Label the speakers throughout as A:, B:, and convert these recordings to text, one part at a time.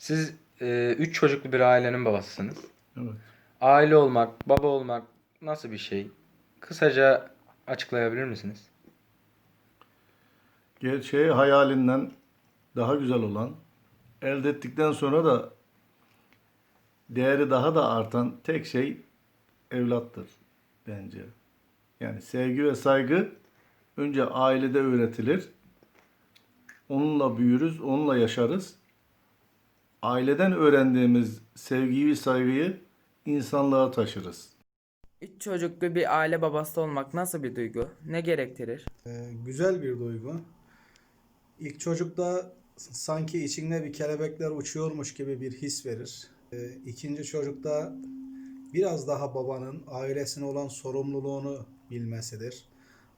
A: Siz e, üç çocuklu bir ailenin babasısınız.
B: Evet.
A: Aile olmak, baba olmak nasıl bir şey? Kısaca açıklayabilir misiniz?
B: Gerçeği hayalinden daha güzel olan, elde ettikten sonra da değeri daha da artan tek şey evlattır bence. Yani sevgi ve saygı önce ailede öğretilir. Onunla büyürüz, onunla yaşarız. Aileden öğrendiğimiz sevgiyi ve saygıyı insanlığa taşırız.
C: Üç çocuklu bir aile babası olmak nasıl bir duygu? Ne gerektirir?
D: Ee, güzel bir duygu. İlk çocukta sanki içinde bir kelebekler uçuyormuş gibi bir his verir. Ee, ikinci çocukta biraz daha babanın ailesine olan sorumluluğunu bilmesidir.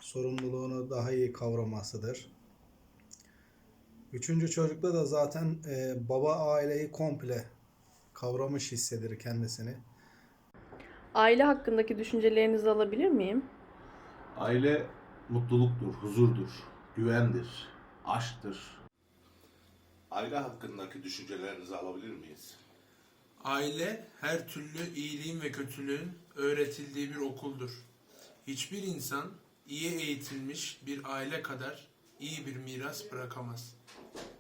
D: Sorumluluğunu daha iyi kavramasıdır. Üçüncü çocukta da zaten e, baba aileyi komple kavramış hissedir kendisini.
E: Aile hakkındaki düşüncelerinizi alabilir miyim?
F: Aile mutluluktur, huzurdur, güvendir, aşktır.
G: Aile hakkındaki düşüncelerinizi alabilir miyiz?
H: Aile her türlü iyiliğin ve kötülüğün öğretildiği bir okuldur. Hiçbir insan iyi eğitilmiş bir aile kadar iyi bir miras bırakamaz.